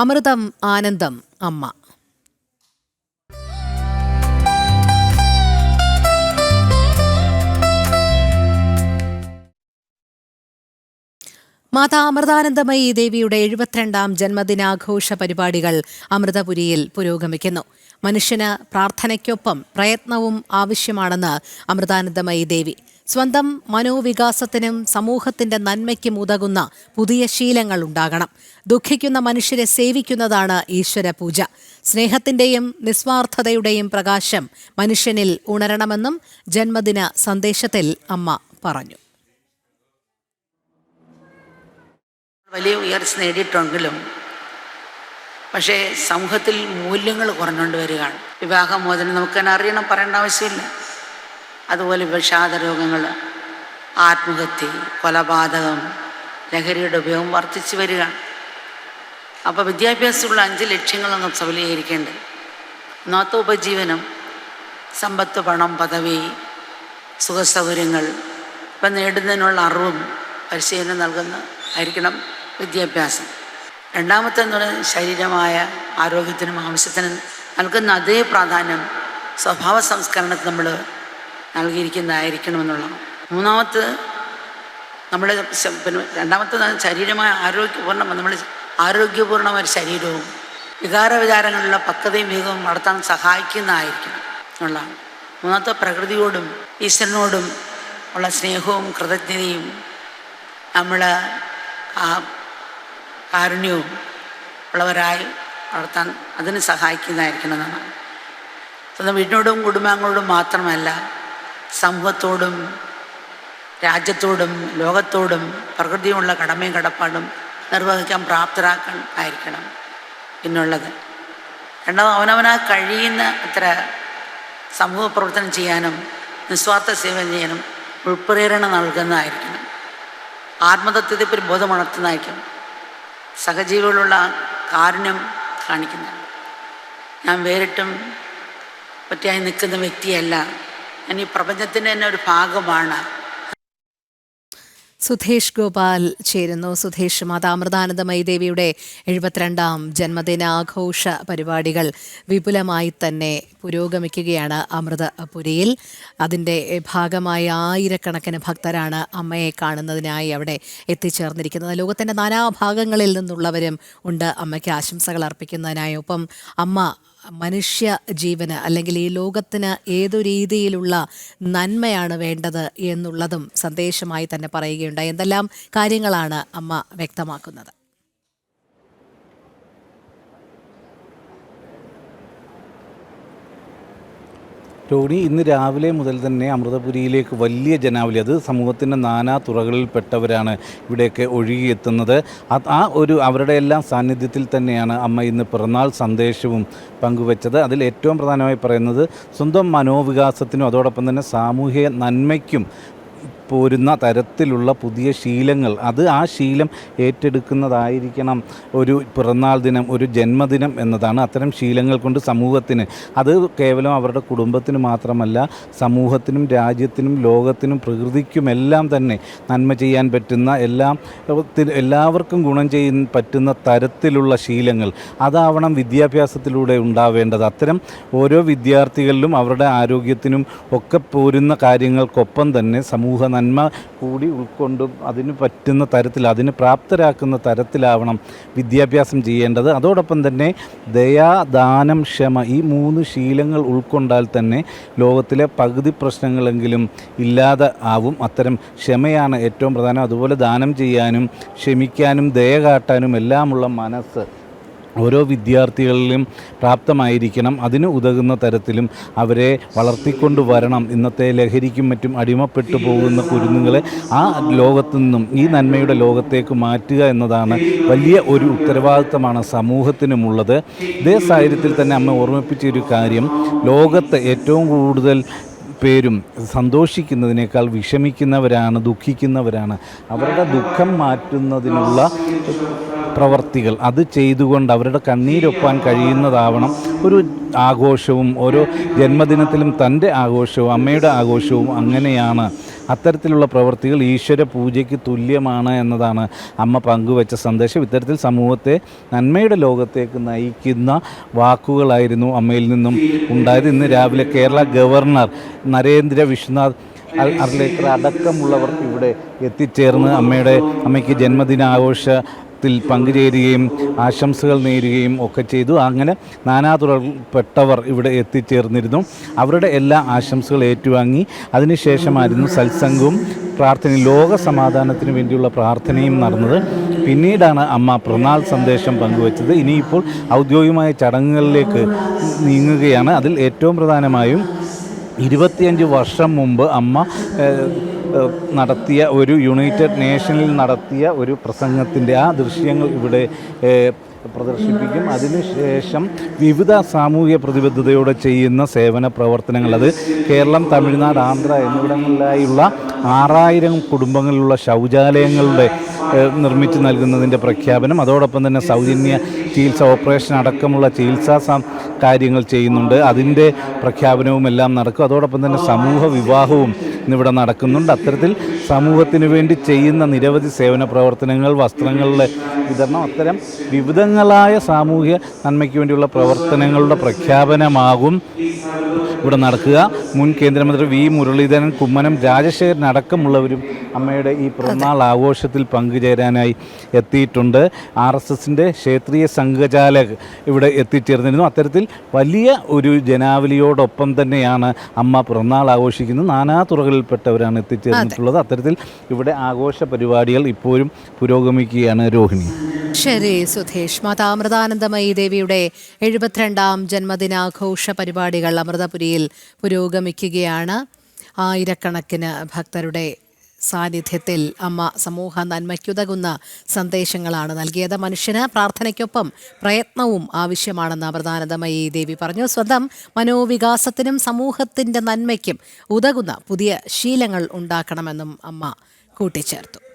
അമൃതം ആനന്ദം അമ്മ. മാതാ അമൃതാനന്ദമയി ദേവിയുടെ എഴുപത്തിരണ്ടാം ജന്മദിനാഘോഷ പരിപാടികൾ അമൃതപുരിയിൽ പുരോഗമിക്കുന്നു. മനുഷ്യന് പ്രാർത്ഥനയ്ക്കൊപ്പം പ്രയത്നവും ആവശ്യമാണെന്ന് അമൃതാനന്ദമയി ദേവി. സ്വന്തം മനോവികാസത്തിനും സമൂഹത്തിന്റെ നന്മയ്ക്കും ഉതകുന്ന പുതിയ ശീലങ്ങൾ ഉണ്ടാകണം. ദുഃഖിക്കുന്ന മനുഷ്യരെ സേവിക്കുന്നതാണ് ഈശ്വര പൂജ സ്നേഹത്തിന്റെയും നിസ്വാർത്ഥതയുടെയും പ്രകാശം മനുഷ്യനിൽ ഉണരണമെന്നും ജന്മദിന സന്ദേശത്തിൽ അമ്മ പറഞ്ഞു. വലിയ ഉയർച്ച നേടിയിട്ടുണ്ടെങ്കിലും പക്ഷേ സമൂഹത്തിൽ മൂല്യങ്ങൾ കുറഞ്ഞുകൊണ്ട് വരികയാണ്. വിവാഹമോചനം നമുക്ക് തന്നെ അറിയണം പറയേണ്ട ആവശ്യമില്ല. അതുപോലെ വിഷാദ രോഗങ്ങൾ ആത്മഹത്യ കൊലപാതകം ലഹരിയുടെ ഉപയോഗം വർദ്ധിച്ചു വരികയാണ് അപ്പോൾ വിദ്യാഭ്യാസമുള്ള അഞ്ച് ലക്ഷ്യങ്ങൾ സബലീകരിക്കേണ്ടത് ഒന്നാത്ത ഉപജീവനം സമ്പത്ത് പണം പദവി സുഖസൗകര്യങ്ങൾ. ഇപ്പം നേടുന്നതിനുള്ള അറിവും പരിശീലനം നൽകുന്ന ആയിരിക്കണം വിദ്യാഭ്യാസം. രണ്ടാമത്തെ എന്ന് പറയുന്നത് ശരീരമായ ആരോഗ്യത്തിനും ആവശ്യത്തിനും നൽകുന്ന അതേ പ്രാധാന്യം സ്വഭാവ സംസ്കരണത്തിന് നമ്മൾ നൽകിയിരിക്കുന്നതായിരിക്കണമെന്നുള്ളതാണ്. മൂന്നാമത്തെ നമ്മുടെ പിന്നെ രണ്ടാമത്തെ ശരീരമായ ആരോഗ്യപൂർണം നമ്മൾ ആരോഗ്യപൂർണമായ ഒരു ശരീരവും വികാര വിചാരങ്ങളിലുള്ള പക്വതയും വേഗവും നടത്താൻ സഹായിക്കുന്നതായിരിക്കണം എന്നുള്ളതാണ്. മൂന്നാമത്തെ പ്രകൃതിയോടും ഈശ്വരനോടും ഉള്ള സ്നേഹവും കൃതജ്ഞതയും നമ്മൾ ആ കാരുണ്യവും ഉള്ളവരായി വളർത്താൻ അതിന് സഹായിക്കുന്നതായിരിക്കണം എന്നാണ്. സ്വന്തം വീടിനോടും കുടുംബാംഗങ്ങളോടും മാത്രമല്ല സമൂഹത്തോടും രാജ്യത്തോടും ലോകത്തോടും പ്രകൃതിയുമുള്ള കടമയും കടപ്പാടും നിർവഹിക്കാൻ പ്രാപ്തരാക്കാൻ ആയിരിക്കണം എന്നുള്ളത്. രണ്ടാമത് അവനവനാ കഴിയുന്ന അത്ര സമൂഹ പ്രവർത്തനം ചെയ്യാനും നിസ്വാർത്ഥ സേവനം ചെയ്യാനും ഉൾപ്രേരണ നൽകുന്നതായിരിക്കണം. ആത്മതത്വത്തെപ്പറ്റി ബോധമുണർത്തുന്നതായിരിക്കും സഹജീവികളുള്ള കാരുണ്യം കാണിക്കുന്നതാണ് ഞാൻ വേറിട്ടും പറ്റിയായി നിൽക്കുന്ന വ്യക്തിയല്ല. ഞാൻ ഈ പ്രപഞ്ചത്തിന്റെ തന്നെ ഒരു ഭാഗമാണ്. സുധേഷ് ഗോപാൽ ചേരുന്നു. സുധേഷ് മാതാ അമൃതാനന്ദമയി ദേവിയുടെ എഴുപത്തിരണ്ടാം ജന്മദിനാഘോഷ പരിപാടികൾ വിപുലമായി തന്നെ പുരോഗമിക്കുകയാണ് അമൃതപുരിയിൽ അതിന്റെ ഭാഗമായി ആയിരക്കണക്കിന് ഭക്തരാണ് അമ്മയെ കാണുന്നതിനായി അവിടെ എത്തിച്ചേർന്നിരിക്കുന്നത്. ലോകത്തിന്റെ നാനാഭാഗങ്ങളിൽ നിന്നുള്ളവരും ഉണ്ട് അമ്മയ്ക്ക് ആശംസകൾ അർപ്പിക്കുന്നതിനായി ഒപ്പം അമ്മ മനുഷ്യ ജീവന് അല്ലെങ്കിൽ ഈ ലോകത്തിന് ഏതു രീതിയിലുള്ള നന്മയാണ് വേണ്ടത് എന്നുള്ളതും സന്ദേശമായി തന്നെ പറയുകയുണ്ടായി എന്തെല്ലാം കാര്യങ്ങളാണ് അമ്മ വ്യക്തമാക്കുന്നത്? ടോണി ഇന്ന് രാവിലെ മുതൽ തന്നെ അമൃതപുരിയിലേക്ക് വലിയ ജനാവലി. അത് സമൂഹത്തിന്റെ നാനാ തുറകളിൽപ്പെട്ടവരാണ് ഇവിടെയൊക്കെ ഒഴുകിയെത്തുന്നത്. ആ ഒരു അവരുടെ എല്ലാം സാന്നിധ്യത്തിൽ തന്നെയാണ് അമ്മ ഇന്ന് പിറന്നാൾ സന്ദേശവും പങ്കുവച്ചത്. അതിൽ ഏറ്റവും പ്രധാനമായി പറയുന്നത് സ്വന്തം മനോവികാസത്തിനും അതോടൊപ്പം തന്നെ സാമൂഹിക നന്മയ്ക്കും പോരുന്ന തരത്തിലുള്ള പുതിയ ശീലങ്ങൾ. അത് ആ ശീലം ഏറ്റെടുക്കുന്നതായിരിക്കണം ഒരു പിറന്നാൾ ദിനം ഒരു ജന്മദിനം എന്നതാണ് അത്തരം ശീലങ്ങൾ കൊണ്ട് സമൂഹത്തിന്. അത് കേവലം അവരുടെ കുടുംബത്തിന് മാത്രമല്ല സമൂഹത്തിനും രാജ്യത്തിനും ലോകത്തിനും പ്രകൃതിക്കുമെല്ലാം തന്നെ നന്മ ചെയ്യാൻ പറ്റുന്ന എല്ലാം എല്ലാവർക്കും ഗുണം ചെയ്യാൻ പറ്റുന്ന തരത്തിലുള്ള ശീലങ്ങൾ. അതാവണം വിദ്യാഭ്യാസത്തിലൂടെ ഉണ്ടാവേണ്ടത്. അത്തരം ഓരോ വിദ്യാർത്ഥികളിലും അവരുടെ ആരോഗ്യത്തിനും ഒക്കെ പോരുന്ന കാര്യങ്ങൾക്കൊപ്പം തന്നെ സമൂഹ നന്മ കൂടി ഉൾക്കൊണ്ടും അതിന് പറ്റുന്ന തരത്തിൽ അതിന് പ്രാപ്തരാക്കുന്ന തരത്തിലാവണം വിദ്യാഭ്യാസം ചെയ്യേണ്ടത്. അതോടൊപ്പം തന്നെ ദയാ ദാനം ക്ഷമ ഈ മൂന്ന് ശീലങ്ങൾ ഉൾക്കൊണ്ടാൽ തന്നെ ലോകത്തിലെ പകുതി പ്രശ്നങ്ങളെങ്കിലും ഇല്ലാതെ ആവും. അത്തരം ക്ഷമയാണ് ഏറ്റവും പ്രധാനം. അതുപോലെ ദാനം ചെയ്യാനും ക്ഷമിക്കാനും ദയ കാട്ടാനും എല്ലാമുള്ള മനസ്സ് ഓരോ വിദ്യാർത്ഥികളിലും പ്രാപ്തമായിരിക്കണം. അതിന് ഉതകുന്ന തരത്തിലും അവരെ വളർത്തിക്കൊണ്ട് വരണം ഇന്നത്തെ ലഹരിക്കും മറ്റും അടിമപ്പെട്ടു പോകുന്ന കുരുന്നുകളെ ആ ലോകത്തു നിന്നും ഈ നന്മയുടെ ലോകത്തേക്ക് മാറ്റുക എന്നതാണ് വലിയ ഒരു ഉത്തരവാദിത്തമാണ് സമൂഹത്തിനുമുള്ളത്. ഇതേ സാഹചര്യത്തിൽ തന്നെ അമ്മ ഓർമ്മിപ്പിച്ച ഒരു കാര്യം ലോകത്ത് ഏറ്റവും കൂടുതൽ പേരും സന്തോഷിക്കുന്നതിനേക്കാൾ വിഷമിക്കുന്നവരാണ് ദുഃഖിക്കുന്നവരാണ്. അവരുടെ ദുഃഖം മാറ്റുന്നതിനുള്ള പ്രവർത്തികൾ. അത് ചെയ്തുകൊണ്ട് അവരുടെ കണ്ണീരൊപ്പാൻ കഴിയുന്നതാവണം. ഒരു ആഘോഷവും ഓരോ ജന്മദിനത്തിലും തന്റെ ആഘോഷവും അമ്മയുടെ ആഘോഷവും അങ്ങനെയാണ്. അത്തരത്തിലുള്ള പ്രവർത്തികൾ ഈശ്വര പൂജയ്ക്ക് തുല്യമാണ് എന്നതാണ് അമ്മ പങ്കുവച്ച സന്ദേശം. ഇത്തരത്തിൽ സമൂഹത്തെ നന്മയുടെ ലോകത്തേക്ക് നയിക്കുന്ന വാക്കുകളായിരുന്നു അമ്മയിൽ നിന്നും ഉണ്ടായത്. ഇന്ന് രാവിലെ കേരള ഗവർണർ നരേന്ദ്ര വിശ്വനാഥ് അർലേക്കർ അടക്കമുള്ളവർ ഇവിടെ എത്തിച്ചേർന്ന് അമ്മയുടെ അമ്മയ്ക്ക് ജന്മദിനാഘോഷത്തിൽ പങ്കുചേരുകയും ആശംസകൾ നേരുകയും ഒക്കെ ചെയ്തു. അങ്ങനെ നാനാതുറപ്പെട്ടവർ ഇവിടെ എത്തിച്ചേർന്നിരുന്നു. അവരുടെ എല്ലാ ആശംസകൾ ഏറ്റുവാങ്ങി. അതിനുശേഷമായിരുന്നു സത്സംഗവും പ്രാർത്ഥനയും ലോക സമാധാനത്തിന് വേണ്ടിയുള്ള പ്രാർത്ഥനയും നടന്നത്. പിന്നീടാണ് അമ്മ പ്രണാൾ സന്ദേശം പങ്കുവച്ചത്. ഇനിയിപ്പോൾ ഔദ്യോഗികമായ ചടങ്ങുകളിലേക്ക് നീങ്ങുകയാണ്. അതിൽ ഏറ്റവും പ്രധാനമായും ഇരുപത്തിയഞ്ച് വർഷം മുമ്പ് അമ്മ നടത്തിയ ഒരു യുണൈറ്റഡ് നേഷനിൽ നടത്തിയ ഒരു പ്രസംഗത്തിന്റെ ആ ദൃശ്യങ്ങൾ ഇവിടെ പ്രദർശിപ്പിക്കും. അതിനുശേഷം വിവിധ സാമൂഹ്യ പ്രതിബദ്ധതയോടെ ചെയ്യുന്ന സേവന പ്രവർത്തനങ്ങൾ. അത് കേരളം തമിഴ്നാട് ആന്ധ്ര എന്നിവിടങ്ങളിലായുള്ള ആറായിരം കുടുംബങ്ങളിലുള്ള ശൗചാലയങ്ങളുടെ നിർമ്മിച്ച് നൽകുന്നതിന്റെ പ്രഖ്യാപനം. അതോടൊപ്പം തന്നെ സൗജന്യ ചികിത്സ ഓപ്പറേഷൻ അടക്കമുള്ള ചികിത്സാ കാര്യങ്ങൾ ചെയ്യുന്നുണ്ട്. അതിന്റെ പ്രഖ്യാപനവും എല്ലാം നടക്കും. അതോടൊപ്പം തന്നെ സമൂഹ വിവാഹവും ഇന്നിവിടെ നടക്കുന്നുണ്ട്. അത്തരത്തിൽ സമൂഹത്തിന് വേണ്ടി ചെയ്യുന്ന നിരവധി സേവന പ്രവർത്തനങ്ങൾ വസ്ത്രങ്ങളുടെ വിതരണം അത്തരം വിവിധങ്ങളായ സാമൂഹ്യ നന്മയ്ക്ക് വേണ്ടിയുള്ള പ്രവർത്തനങ്ങളുടെ പ്രഖ്യാപനമാകും ഇവിടെ നടക്കുക. മുൻ കേന്ദ്രമന്ത്രി വി മുരളീധരൻ കുമ്മനം രാജശേഖരൻ അടക്കമുള്ളവരും അമ്മയുടെ ഈ പിറന്നാൾ ആഘോഷത്തിൽ പങ്കുചേരാനായി എത്തിയിട്ടുണ്ട്. ആർ എസ് എസിന്റെ ക്ഷേത്രീയ സംഘചാലക് ഇവിടെ എത്തിച്ചേർന്നിരുന്നു. അത്തരത്തിൽ വലിയ ഒരു ജനാവലിയോടൊപ്പം തന്നെയാണ് അമ്മ പിറന്നാൾ ആഘോഷിക്കുന്നത്. നാനാ തുറകളിൽപ്പെട്ടവരാണ് എത്തിച്ചേർന്നിട്ടുള്ളത്. അത്തരത്തിൽ ഇവിടെ ആഘോഷ പരിപാടികൾ ഇപ്പോഴും പുരോഗമിക്കുകയാണ് രോഹിണി. ശരി സുധേഷ്. മാതാമൃതാനന്ദമയി ദേവിയുടെ എഴുപത്തിരണ്ടാം ജന്മദിനാഘോഷ പരിപാടികൾ അമൃതപുരിയിൽ പുരോഗമിക്കുകയാണ്. ആയിരക്കണക്കിന് ഭക്തരുടെ സാന്നിധ്യത്തിൽ അമ്മ സമൂഹ നന്മയ്ക്കുതകുന്ന സന്ദേശങ്ങളാണ് നൽകിയത്. മനുഷ്യന് പ്രാർത്ഥനയ്ക്കൊപ്പം പ്രയത്നവും ആവശ്യമാണെന്ന് പ്രധാനതമയി ദേവി പറഞ്ഞു. സ്വന്തം മനോവികാസത്തിനും സമൂഹത്തിന്റെ നന്മയ്ക്കും ഉതകുന്ന പുതിയ ശീലങ്ങൾ ഉണ്ടാക്കണമെന്നും അമ്മ കൂട്ടിച്ചേർത്തു.